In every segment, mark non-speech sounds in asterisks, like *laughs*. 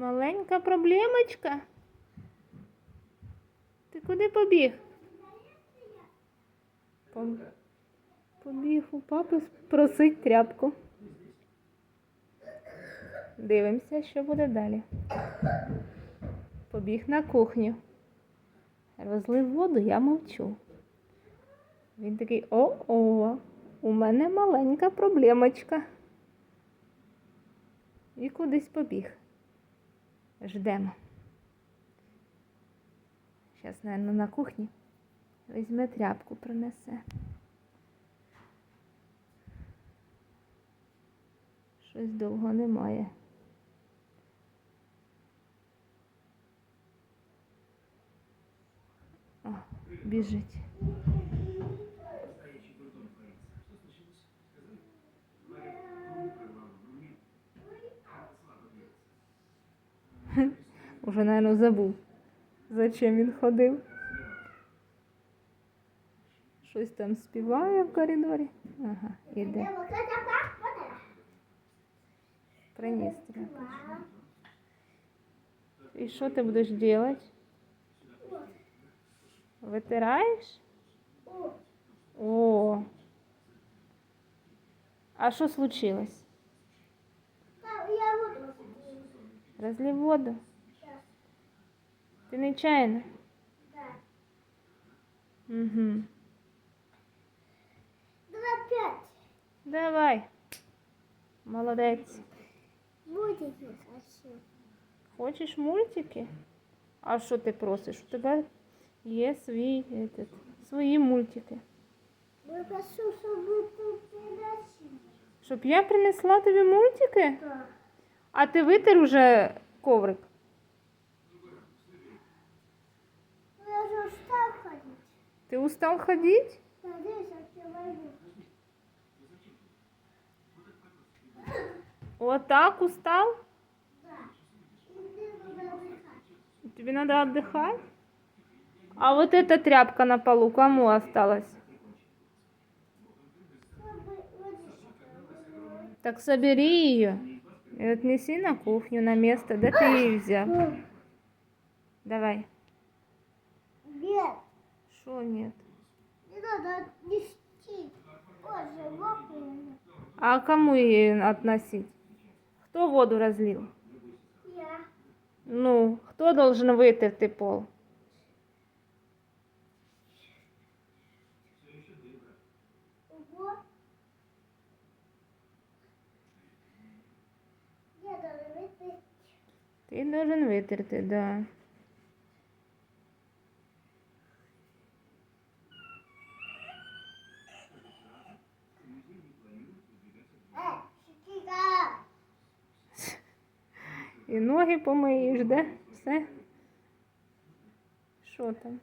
Маленька проблемочка. Ти куди побіг? Побіг у папи просить тряпку. Дивимося, що буде далі. Побіг на кухню. Розлив воду, я мовчу. Він такий о-о, у мене маленька проблемочка. І кудись побіг. Ждемо. Зараз, мабуть, на кухні візьме тряпку, принесе. Щось довго немає. О, біжить. *laughs* Уже, наверное, забув, зачем він ходив. Щось там співає в коридорі. Ага, іде. Приніс тряпочку. І що ти будеш робити? Витираєш? О. А що случилось? Розлив воду. Ти нечаянно? Угу. Давай. Молодець. Мультики хочу. Хочеш мультики? А що ти просиш? У тебе є свій, этот, свої мультики. Я прошу, чтобы ты приносил. Щоб я принесла тобі мультики? Да. А ти витер уже коврик? Я же устал ходить. Ти устав ходити? Надеюсь, я тебя возьму. Отак устав? Да. И мне надо отдыхать. Тебе надо отдыхать? А вот эта тряпка на полу кому осталась? Так собери ее и отнеси на кухню на место, да ты ее взял. Давай. Нет, Что нет? не надо отнести. Боже, мокрый. А кому ее относить? Кто воду разлил? Я. Ну, кто должен вытерти пол? Ого. Я должен выпить. Ты должен вытерти, да. І ноги помиєш, да? Все? Що там?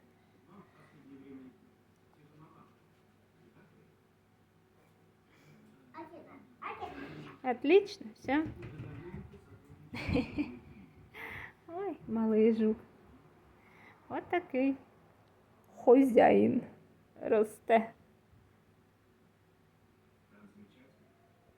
Отлично, все. *laughs* Малий жук. От такий хозяїн росте.